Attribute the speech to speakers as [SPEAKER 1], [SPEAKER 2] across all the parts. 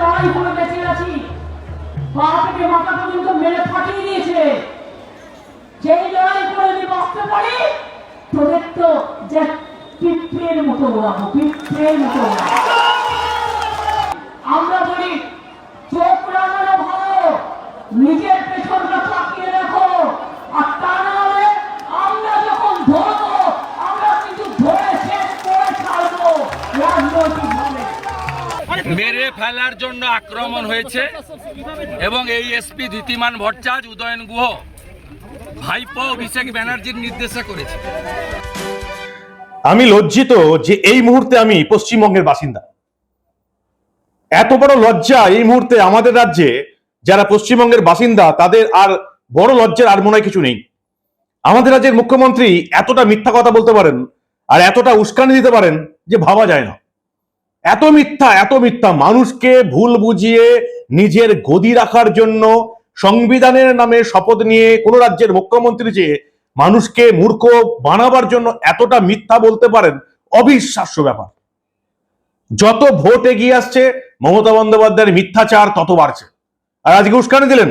[SPEAKER 1] লড়াই করে বেঁচে আছি। পা থেকে মাথা পর্যন্ত মেরে ফাটিয়ে দিয়েছে। যেই লড়াই করে যদি বাঁচতে পারি, তোদের তো যে পিঁপড়ের মতো ওড়াবো পিঁপড়ের মতো
[SPEAKER 2] ফেলার জন্য আক্রমণ হয়েছে এবং এই এসপি ধীতিমান ভট্টাচ, উদয়ন গুহ, ভাইপো অভিষেক ব্যানার্জির নির্দেশে করেছে।
[SPEAKER 3] আমি লজ্জিত যে এই মুহূর্তে আমি পশ্চিমবঙ্গের বাসিন্দা। এত বড় লজ্জা এই মুহূর্তে আমাদের রাজ্যে, যারা পশ্চিমবঙ্গের বাসিন্দা, তাদের আর বড় লজ্জার আর মনে কিছু নেই। আমাদের রাজ্যের মুখ্যমন্ত্রী এতটা মিথ্যা কথা বলতে পারেন আর এতটা উস্কানি দিতে পারেন যে ভাবা যায় না। এত মিথ্যা এত মিথ্যা। মানুষকে ভুল বুঝিয়ে নিজের গদি রাখার জন্য সংবিধানের নামে শপথ নিয়ে কোন রাজ্যের মুখ্যমন্ত্রী যে মানুষকে মূর্খ বানাবার জন্য এতটা মিথ্যা বলতে পারেন, অবিশ্বাস্য ব্যাপার। যত ভোট এগিয়ে আসছে, মমতা বন্দ্যোপাধ্যায়ের মিথ্যাচার তত বাড়ছে। আর আজকে উস্কানি দিলেন।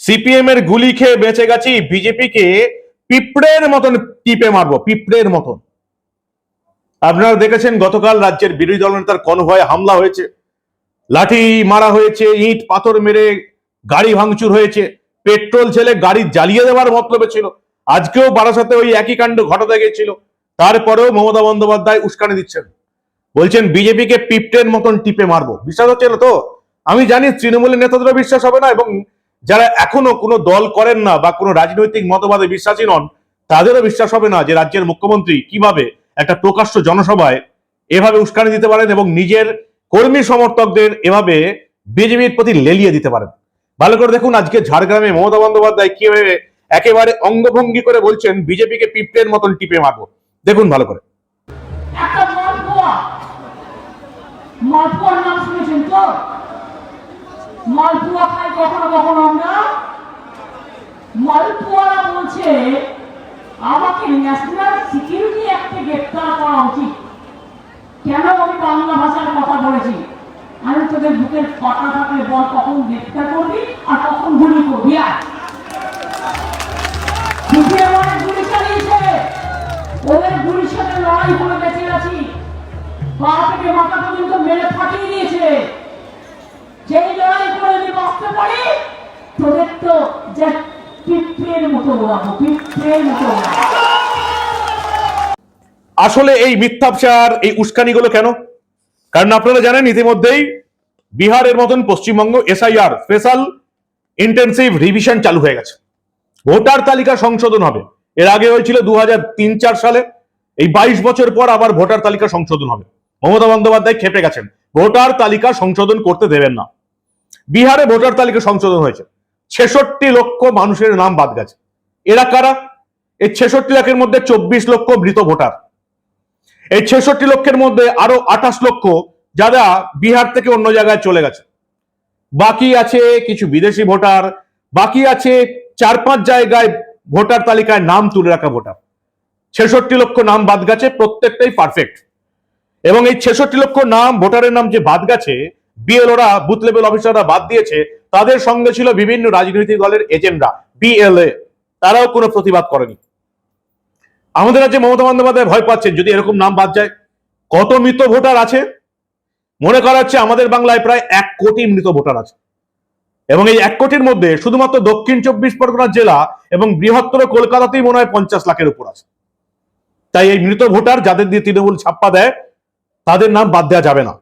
[SPEAKER 3] সিপিএম এর গুলি খেয়ে বেঁচে গেছি বিজেপিকে পিঁপড়ের মতন টিপে মারবো, পিঁপড়ের মতন। আপনারা দেখেছেন গতকাল রাজ্যের বিরোধী দলনেতার কনভয়ে হামলা হয়েছে। লাঠি মারা হয়েছে, ইট, পাথর মেরে গাড়ি ভাঙচুর হয়েছে। পেট্রোল ছেলে গাড়ি জ্বালিয়ে দেওয়ার মতলবে ছিল। আজকেও বারাসাতে ওই একই কাণ্ড ঘটাতে গেছিল তারপরেও মমতা বন্দ্যোপাধ্যায় উস্কানি দিচ্ছেন। বলছেন, বিজেপিকে পিপটের মতন টিপে মারবো। বিশ্বাস হচ্ছে না তো? আমি জানি তৃণমূলের নেতাদেরও বিশ্বাস হবে না এবং যারা এখনও কোনো দল করেন না বা কোনো রাজনৈতিক মতবাদে বিশ্বাসী নন, তাদেরও বিশ্বাস হবে না যে রাজ্যের মুখ্যমন্ত্রী কীভাবে একটা প্রকাশ্য জনসভায় এভাবে উস্কানি দিতে পারেন এবং নিজের কর্মী সমর্থকদের এভাবে বিজেপির প্রতি লেলিয়ে দিতে পারেন। ভালো করে দেখুন, আজকে ঝাড়গ্রামে মমতা বন্দ্যোপাধ্যায় কীভাবে একেবারে অঙ্গভঙ্গি করে বলছেন, বিজেপিকে পিঁপড়ের মতন টিপে মারবো। দেখুন ভালো করে।
[SPEAKER 1] মালপোয়া খাই কখনো কখনো আমরা? মালপোয়ারা বলছে আমাকে ন্যাশনাল সিকিউরিটি অ্যাক্টে গ্রেপ্তার করা উচিত। কেন আমি বাংলা ভাষার কথা বলেছি? আমি তোদের বুকের ফাটা থাকলে বল কখন গ্রেপ্তার করবি আর কখন গুলি করবি আর ওদের গুলির সাথে লড়াই করে বেঁচে আছি। পা থেকে মাথা পর্যন্ত মেরে ফাটিয়ে দিয়েছে। যেই লড়াই করে যদি বাঁচতে পারি, তোদের তো যে পিঁপড়ের মতো পিঁপড়ের মতো
[SPEAKER 3] আসলে এই মিথ্যাচার এই উস্কানিগুলো কেন? কারণ আপনারা জানেন, ইতিমধ্যেই বিহারের মতন Paschimbanga SIR special intensive revision চালু হয়ে গেছে। ভোটার তালিকা সংশোধন হবে। এর আগে হয়েছিল দু তিন চার সালে। এই বাইশ বছর পর আবার ভোটার তালিকা সংশোধন হবে। মমতা বন্দ্যোপাধ্যায় খেপে গেছেন। ভোটার তালিকা সংশোধন করতে দেবেন না। বিহারে ভোটার তালিকা সংশোধন হয়েছে। ছেষট্টি লক্ষ মানুষের নাম বাদ গেছে। এরা কারা? এই ছেষট্টি লাখের মধ্যে চব্বিশ লক্ষ মৃত ভোটার। এই ছেষট্টি লক্ষের মধ্যে আরও আঠাশ লক্ষ যারা বিহার থেকে অন্য জায়গায় চলে গেছে। বাকি আছে কিছু বিদেশি ভোটার, বাকি আছে চার পাঁচ জায়গায় ভোটার তালিকায় নাম তুলে রাখা ভোটার। ছেষট্টি লক্ষ নাম বাদ গেছে, প্রত্যেকটাই পারফেক্ট এবং এই ছেষট্টি লক্ষ নাম, ভোটারের নাম যে বাদ গেছে, বিএলওরা, বুথ লেভেল অফিসাররা বাদ দিয়েছে, তাদের সঙ্গে ছিল বিভিন্ন রাজনৈতিক দলের এজেন্টরা বিএলএ। তারাও কোনো প্রতিবাদ করেনি। আমাদের রাজ্যে মমতা বন্দ্যোপাধ্যায় ভয় পাচ্ছেন, যদি এরকম নাম বাদ যায়। কত মৃত ভোটার আছে? মনে করা হচ্ছে আমাদের বাংলায় প্রায় এক কোটি মৃত ভোটার আছে। এবং এই এক কোটির মধ্যে শুধুমাত্র দক্ষিণ চব্বিশ পরগনা জেলা এবং বৃহত্তর কলকাতাতেই মনে হয় পঞ্চাশ লাখের উপর আছে। তাই এই মৃত ভোটার যাদের দিয়ে তৃণমূল ছাপ্পা দেয়, তাদের নাম বাদ দেওয়া যাবে না।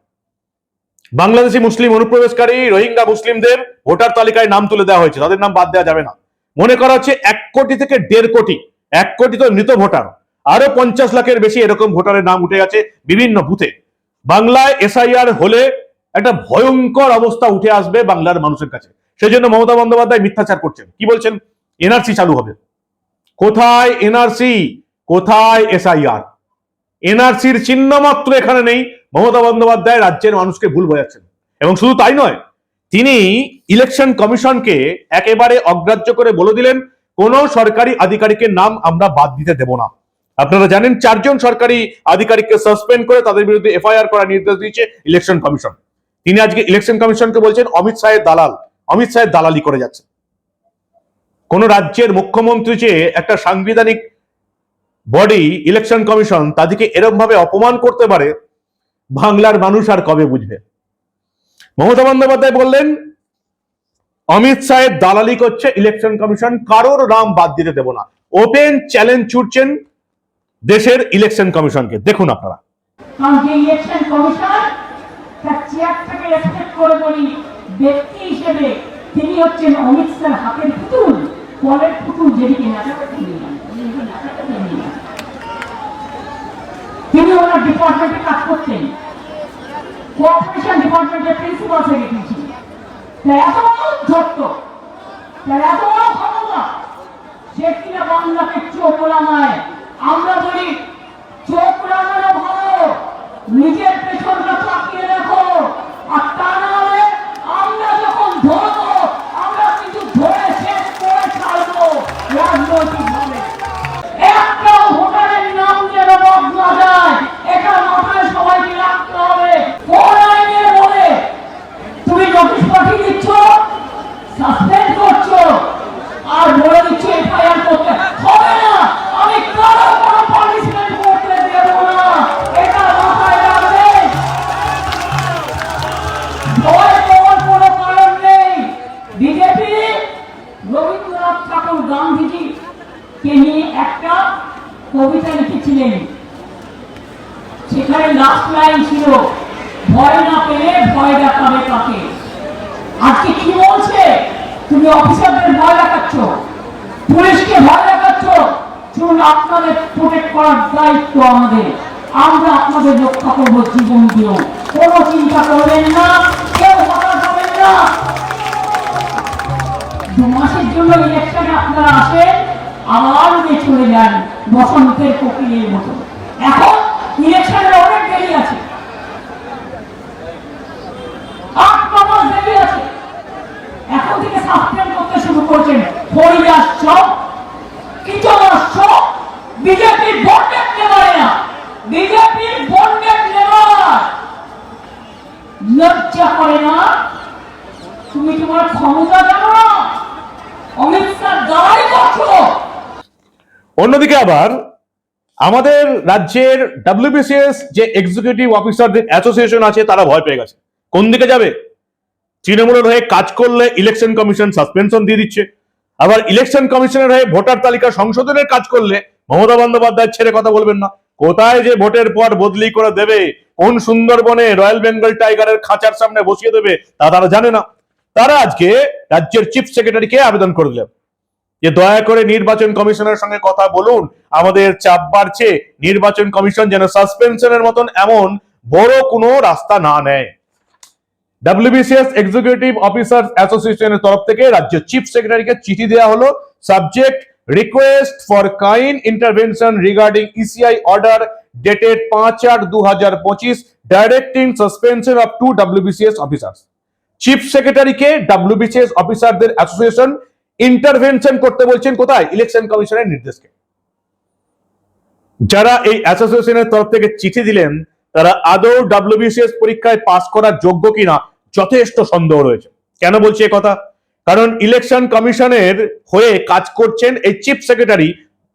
[SPEAKER 3] বাংলাদেশি মুসলিম অনুপ্রবেশকারী, রোহিঙ্গা মুসলিমদের ভোটার তালিকায় নাম তুলে দেওয়া হয়েছে, তাদের নাম বাদ দেওয়া যাবে না। মনে করা হচ্ছে এক কোটি থেকে দেড় কোটি এক কোটি তো মৃত ভোটার। আরও পঞ্চাশ লাখের বেশি এরকম ভোটারের নাম উঠে গেছে বিভিন্ন বুথে। বাংলায় এসআইআর হলে একটা ভয়ঙ্কর অবস্থা উঠে আসবে বাংলার মানুষের কাছে। সেজন্য মমতা বন্দ্যোপাধ্যায় মিথ্যাচার করছেন। কি বলছেন? এনআরসি চালু হবে। কোথায় এনআরসি? কোথায় এসআইআর? এনআরসির চিহ্ন মাত্র এখানে নেই। মমতা বন্দ্যোপাধ্যায় রাজ্যের মানুষকে ভুল বোঝাচ্ছেন। এবং শুধু তাই নয়, তিনি ইলেকশন কমিশনকে একেবারে অগ্রাহ্য করে বলে দিলেন কোন সরকারি আধিকারিকের নাম আমরা বাদ দিতে দেব না। আপনারা জানেন, চারজন সরকারি আধিকারিককে সাসপেন্ড করে তাদের বিরুদ্ধে এফআইআর করার নির্দেশ দিয়েছে ইলেকশন কমিশন। তিনি আজকে ইলেকশন কমিশনকে বলছেন, অমিত শাহের দালাল। অমিত শাহের দালালি করে যাচ্ছে। কোন রাজ্যের মুখ্যমন্ত্রী যে একটা সাংবিধানিক বডি ইলেকশন কমিশন, তাদেরকে এরকম ভাবে অপমান করতে পারে, বাংলার মানুষ আর কবে বুঝবে? মমতা বন্দ্যোপাধ্যায় বললেন অমিত শাহের দালালি করছে ইলেকশন কমিশন কারোর নাম বাদ দিতে দেব না। ওপেন চ্যালেঞ্জ ছুটছেন দেশের ইলেকশন কমিশনকে দেখুন আপনারা।
[SPEAKER 1] তিনি তিনি ওনার ডিপার্টমেন্টে কাজ করতেন। কোঅপারেশন ডিপার্টমেন্টের প্রিন্সিপাল সেক্রেটারি এত বড় ধরত এত বড় ক্ষমতা সে কিনা বাংলাকে চোখ রাঙায় আমরা বলি চোখ রাঙানো ভালো, নিজের করার দায়িত্ব আমাদের। আমরা আপনাদের রক্ষা করব জীবন দিয়েও কোনো চিন্তা করবেন না, কেউ হতাশ হবেন না। দু মাসের জন্য ইলেকশনে আপনারা আসেন, আবার উড়ে চলে যান বসন্তের কোকিলের মতো। এখন ইলেকশনের অনেক দেরি আছে। এখন থেকে সাসপেন্ড করতে শুরু করছেন। হরিদাস চক কিচনাস চক বিজেপির বন্ডেড নেবারে না বিজেপির বন্ডেড নেবার লজ্জা করে না তুমি তোমার ক্ষমতা জানো না অমিত শাহ দাঁড়াই করছ
[SPEAKER 3] অন্যদিকে আবার আমাদের রাজ্যের ডাব্লিউবিসিএস যে এক্সিকিউটিভ অফিসারদের অ্যাসোসিয়েশন আছে, তারা ভয় পেয়ে গেছে। কোন দিকে যাবে? তৃণমূলের হয়ে কাজ করলে ইলেকশন কমিশন সাসপেনশন দিয়ে দিচ্ছে। আবার ইলেকশন কমিশনের হয়ে ভোটার তালিকা সংশোধনের কাজ করলে মমতা বন্দ্যোপাধ্যায় ছেড়ে কথা বলবেন না। কোথায় যে ভোটের পর বদলি করে দেবে? কোন সুন্দরবনে রয়্যাল বেঙ্গল টাইগারের খাঁচার সামনে বসিয়ে দেবে? তা তারা জানে না। তারা আজকে রাজ্যের চিফ সেক্রেটারিকে আবেদন করে দিলেন। যে দয়া করে নির্বাচন কমিশনের সঙ্গে কথা বলুন, আমাদের চাপ বাড়ছে, নির্বাচন কমিশন যেন সাসপেনশনের মতন এমন বড় কোনো রাস্তা না নেয়। ডাব্লিউবিসিএস এক্সিকিউটিভ অফিসার অ্যাসোসিয়েশনের তরফ থেকে রাজ্য চিফ সেক্রেটারিকে চিঠি দেওয়া হলো। Subject request for kind intervention regarding ECI order dated পাঁচ আট দু হাজার পঁচিশ directing suspension of two WBCS officers chief সেক্রেটারিকে WBCS অফিসারদের অ্যাসোসিয়েশন ইন্টারভেনশন করতে বলছেন কোথায়? ইলেকশন কমিশনের নির্দেশকে। যারা এই অ্যাসোসিয়েশনের তরফ থেকে চিঠি দিলেন, তারা আদৌ ডাব্লিউবিসিএস পরীক্ষায় পাস করার যোগ্য কিনা যথেষ্ট সন্দেহ রয়েছে। কেন বলছি কথা? কারণ ইলেকশন কমিশনের হয়ে কাজ করছেন এই চিফ সেক্রেটারি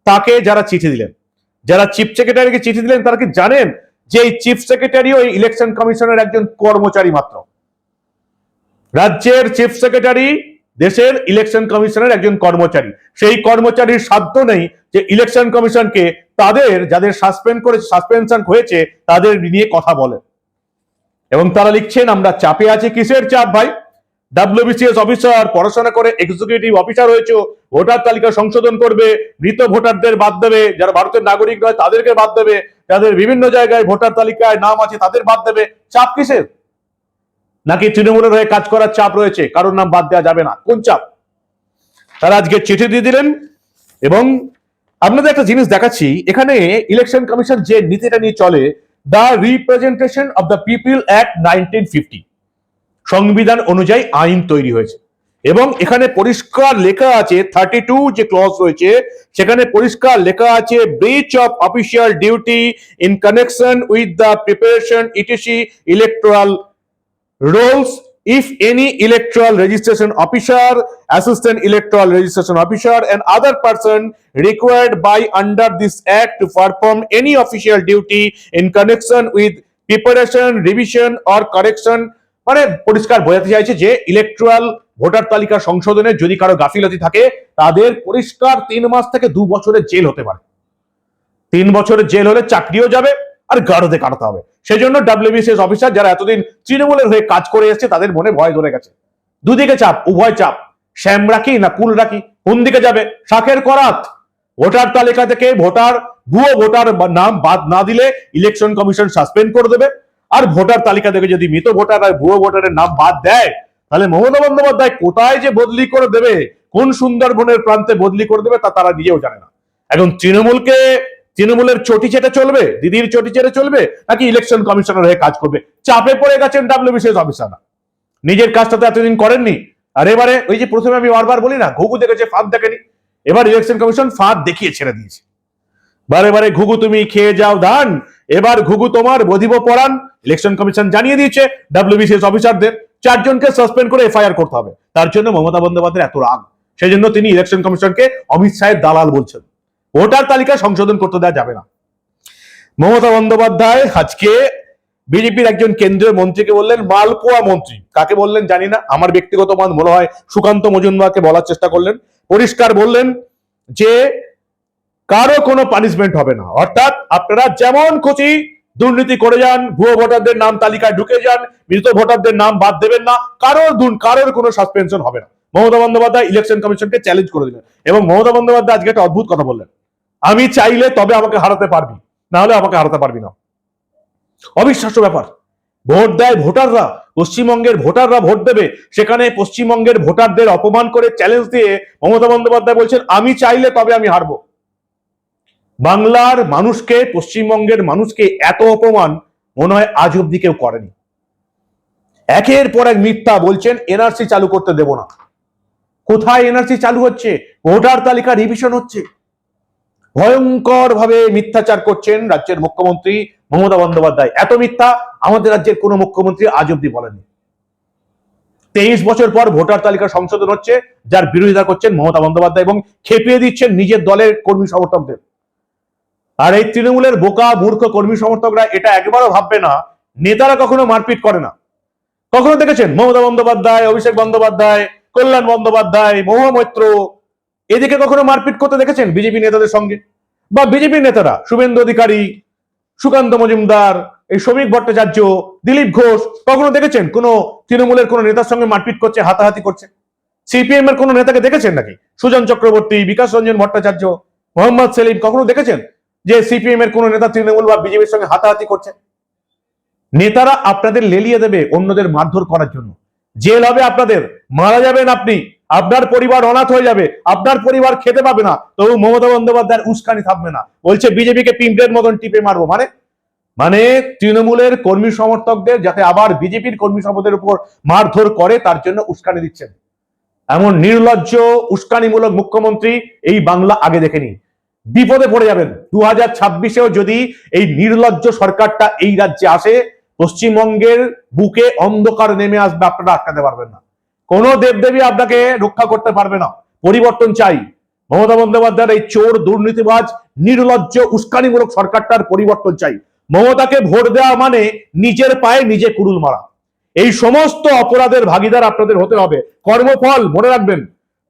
[SPEAKER 3] তাকে যারা চিঠি দিলেন। যারা চিফ সেক্রেটারিকে চিঠি দিলেন, তারা কি জানেন যে এই চিফ সেক্রেটারিও এই ইলেকশন কমিশনের একজন কর্মচারী মাত্র? রাজ্যের চিফ সেক্রেটারি দেশের ইলেকশন কমিশনের একজন কর্মচারী। সেই কর্মচারীর সাধ্য নেই যে ইলেকশন কমিশনকে তাদের যাদের সাসপেন্ড করে সাসপেনশন হয়েছে, তাদের নিয়ে কথা বলে। এবং তারা লিখছেন, আমরা চাপে আছি, কিসের চাপ ভাই? ডাব্লিউবিসিএস অফিসার পড়াশোনা করে এক্সিকিউটিভ অফিসার হয়েছে, ভোটার তালিকা সংশোধন করবে, মৃত ভোটারদের বাদ দেবে, যারা ভারতের নাগরিক নয় তাদেরকে বাদ দেবে, যাদের বিভিন্ন জায়গায় ভোটার তালিকায় নাম আছে তাদের বাদ দেবে। চাপ কিসের? নাকি তৃণমূলের হয়ে কাজ করার চাপ রয়েছে? কারোর নাম বাদ দেওয়া যাবে না। কোন চাপ? তারা আজকে চিঠি দিয়ে দিলেন এবং আপনাদের একটা জিনিস দেখাচ্ছি। এখানে ইলেকশন কমিশন যে নীতিটা নিয়ে চলে the Representation of the People Act nineteen fifty সংবিধান অনুযায়ী আইন তৈরি হয়েছে। এবং এখানে পরিষ্কার লেখা আছে থার্টি টু যে ক্লজ রয়েছে, সেখানে পরিষ্কার লেখা আছে breach of official duty in connection with the preparation ETC electoral rolls if any electoral registration officer assistant electoral registration officer and other person required by under this act to perform any official duty in connection with preparation revision or correction মানে পরিষ্কার বোঝাতে চাইছে যে electoral voter তালিকা সংশোধনে যদি কারও গাফিলতি থাকে, তাদের পরিষ্কার তিন মাস থেকে দু বছরের জেল হতে পারে। তিন বছরের জেল হলে চাকরিও যাবে আর গাড়োতে কাটাতে হবে। সেই জন্য ডাব্লিউবিসিএস অফিসার যারা এতদিন তৃণমূলের হয়ে কাজ করে এসেছে, তাদের মনে ভয় ধরে গেছে। দুদিকে চাপ, উভয় চাপ। শ্যাম রাখি না কুল রাখি কোন দিকে যাবে? শাখের করাত। ভোটার তালিকা থেকে ভোটার, ভুয়ো ভোটার নাম বাদ না দিলে ইলেকশন কমিশন সাসপেন্ড করে দেবে। আর ভোটার তালিকা থেকে যদি মৃত ভোটার আর ভুয়ো ভোটারের নাম বাদ দেয়, তাহলে মমতা বন্দ্যোপাধ্যায় কোথায় যে বদলি করে দেবে, কোন সুন্দরবনের প্রান্তে বদলি করে দেবে তা তারা নিজেও জানে না। এখন তৃণমূলকে তৃণমূলের চটি চেটে চলবে? দিদির চটি চেটে চলবে? নাকি ইলেকশন কমিশনার হয়ে কাজ করবে? চাপে পড়ে গেছেন ডাব্লিউবিসিএস অফিসাররা নিজের কাজটা তো এতদিন করেননি। আর এবারে ওই যে প্রথমে আমি বারবার বলি না, ঘুঘু দেখেছে, ফাঁদ দেখেনি। এবার ইলেকশন কমিশন ফাঁদ দেখিয়ে ছেড়ে দিয়েছে। বারে বারে ঘুঘু তুমি খেয়ে যাও ধান এবার ঘুঘু তোমার বধিব পড়ান ইলেকশন কমিশন জানিয়ে দিয়েছে ডাব্লিউবিসিএস অফিসারদের চারজনকে সাসপেন্ড করে এফআইআর করতে হবে। তার জন্য মমতা বন্দ্যোপাধ্যায়ের এত রাগ। সেই জন্য তিনি ইলেকশন কমিশনকে অমিত শাহের দালাল বলছেন। ভোটার তালিকা সংশোধন করতে দেওয়া যাবে না। মমতা বন্দ্যোপাধ্যায় আজকে বিজেপির একজন কেন্দ্রীয় মন্ত্রীকে বললেন, মালপোয়া মন্ত্রী। কাকে বললেন জানি না, আমার ব্যক্তিগত মত মনে হয় সুকান্ত মজুমদারকে বলার চেষ্টা করলেন। পরিষ্কার বললেন যে কারও কোনো পানিশমেন্ট হবে না। অর্থাৎ আপনারা যেমন খুশি দুর্নীতি করে যান, ভুয়ো ভোটারদের নাম তালিকায় ঢুকে যান মৃত ভোটারদের নাম বাদ দেবেন না, কারোর কারোর কোনো সাসপেনশন হবে না। মমতা বন্দ্যোপাধ্যায় ইলেকশন কমিশনকে চ্যালেঞ্জ করে দিলেন এবং মমতা বন্দ্যোপাধ্যায় আজকে একটা অদ্ভুত কথা বললেন। আমি চাইলে তবে আমাকে হারাতে পারবি, না হলে আমাকে হারাতে পারবি না। অবিশ্বাস্য ব্যাপার। ভোট দেয় ভোটাররা, পশ্চিমবঙ্গের ভোটাররা ভোট দেবে। সেখানে পশ্চিমবঙ্গের ভোটারদের অপমান করে চ্যালেঞ্জ দিয়ে মমতা বন্দ্যোপাধ্যায় বলছেন, আমি চাইলে তবে আমি হারবো। বাংলার মানুষকে, পশ্চিমবঙ্গের মানুষকে এত অপমান মনে হয় আজ অব্দি কেউ করেনি। একের পর এক মিথ্যা বলছেন, এনআরসি চালু করতে দেব না। কোথায় এনআরসি চালু হচ্ছে? ভোটার তালিকা রিভিশন হচ্ছে। ভয়ঙ্কর ভাবে মিথ্যাচার করছেন রাজ্যের মুখ্যমন্ত্রী মমতা বন্দ্যোপাধ্যায়। এত মিথ্যা আমাদের রাজ্যের কোনো মুখ্যমন্ত্রী আজ অব্দি বলেনি তেইশ বছর পর ভোটার তালিকা সংশোধন হচ্ছে, যার বিরোধিতা করছেন মমতা বন্দ্যোপাধ্যায় এবং খেপিয়ে দিচ্ছেন নিজের দলের কর্মী সমর্থকদের। আর এই তৃণমূলের বোকা, মূর্খ কর্মী সমর্থকরা এটা একবারও ভাববে না, নেতারা কখনো মারপিট করে না। কখনো দেখেছেন মমতা বন্দ্যোপাধ্যায়, অভিষেক বন্দ্যোপাধ্যায়, কল্যাণ বন্দ্যোপাধ্যায়, মহুয়া এদিকে কখনো মারপিট করতে দেখেছেন বিজেপি নেতাদের সঙ্গে? বা বিজেপি নেতারা? শুভেন্দু অধিকারী, সুকান্ত মজুমদার, এই শ্রমিক ভট্টাচার্য, দিলীপ ঘোষ, কখনো দেখেছেন কোনো তৃণমূলের কোনো নেতার সঙ্গে মারপিট করছে, হাতাহাতি করছে? সিপিএম এর কোনো নেতাকে দেখেছেন নাকি? সুজন চক্রবর্তী, বিকাশ রঞ্জন ভট্টাচার্য, মোহাম্মদ সেলিম কখনো দেখেছেন যে সিপিএম এর কোনো নেতা তৃণমূল বা বিজেপির সঙ্গে হাতাহাতি করছে? নেতারা আপনাদের লেলিয়ে দেবে অন্যদের মারধর করার জন্য। জেল হবে আপনাদের, মারা যাবেন আপনি। আপনার পরিবার অনাথ হয়ে যাবে, আপনার পরিবার খেতে পাবে না, তবু মমতা বন্দ্যোপাধ্যায়ের উস্কানি থাকবে না। বলছে বিজেপিকে পিঁপড়ের মতন টিপে মারবো মানে? মানে তৃণমূলের কর্মী সমর্থকদের যাতে আবার বিজেপির কর্মী সমর্থকদের উপর মারধর করে, তার জন্য উস্কানি দিচ্ছেন। এমন নির্লজ্জ, উস্কানিমূলক মুখ্যমন্ত্রী এই বাংলা আগে দেখেনি। বিপদে পড়ে যাবেন। দু হাজার ছাব্বিশেও যদি এই নির্লজ্জ সরকারটা এই রাজ্যে আসে, পশ্চিমবঙ্গের বুকে অন্ধকার নেমে আসবে, আপনারা আটকাতে পারবেন না। কোনো দেবদেবী আপনাকে রক্ষা করতে পারবে না। পরিবর্তন চাই। মমতা বন্দ্যোপাধ্যায়ের এই চোর, দুর্নীতিবাজ, নির্লজ্জ, উস্কানিমূলক সরকারটার পরিবর্তন চাই। মমতাকে ভোট দেওয়া মানে নিজের পায়ে নিজে কুড়ুল মারা। এই সমস্ত অপরাধের ভাগিদার আপনাদের হতে হবে। কর্মফল, মনে রাখবেন,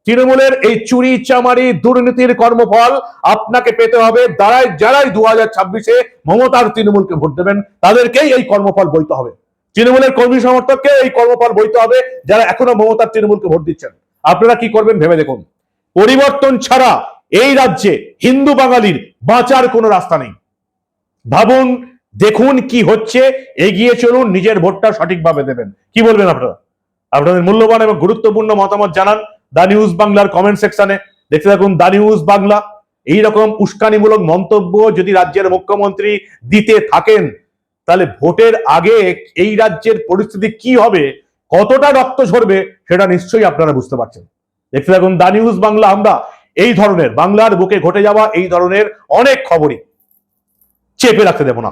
[SPEAKER 3] তৃণমূলের এই চুরি, চামারি, দুর্নীতির কর্মফল আপনাকে পেতে হবে। যারাই যারাই দু হাজার ছাব্বিশে মমতার তৃণমূলকে ভোট দেবেন, তাদেরকেই এই কর্মফল বইতে হবে। তৃণমূলের কর্মী সমর্থককে এই কর্মফল বইতে হবে, যারা এখনও মমতার তৃণমূলকে ভোট দিচ্ছেন। আপনারা কি করবেন ভেবে দেখুন। পরিবর্তন ছাড়া এই রাজ্যে হিন্দু বাঙালির বাঁচার কোনো রাস্তা নেই। ভাবুন, দেখুন কি হচ্ছে, এগিয়ে চলুন, নিজের ভোটটা সঠিকভাবে দেবেন। কি বলবেন আপনারা? আপনাদের মূল্যবান এবং গুরুত্বপূর্ণ মতামত জানান দা নিউজ বাংলার কমেন্ট সেকশনে। দেখতে থাকুন দা নিউজ বাংলা। এই রকম উস্কানিমূলক মন্তব্য যদি রাজ্যের মুখ্যমন্ত্রী দিতে থাকেন তাহলে ভোটের আগে এই রাজ্যের পরিস্থিতি কি হবে? কতটা রক্ত ঝরবে সেটা নিশ্চয়ই আপনারা বুঝতে পারছেন। দেখতে থাকুন দা নিউজ বাংলা, আমরা এই ধরনের বাংলার বুকে ঘটে যাওয়া এই ধরনের অনেক খবরই চেপে রাখতে দেব না।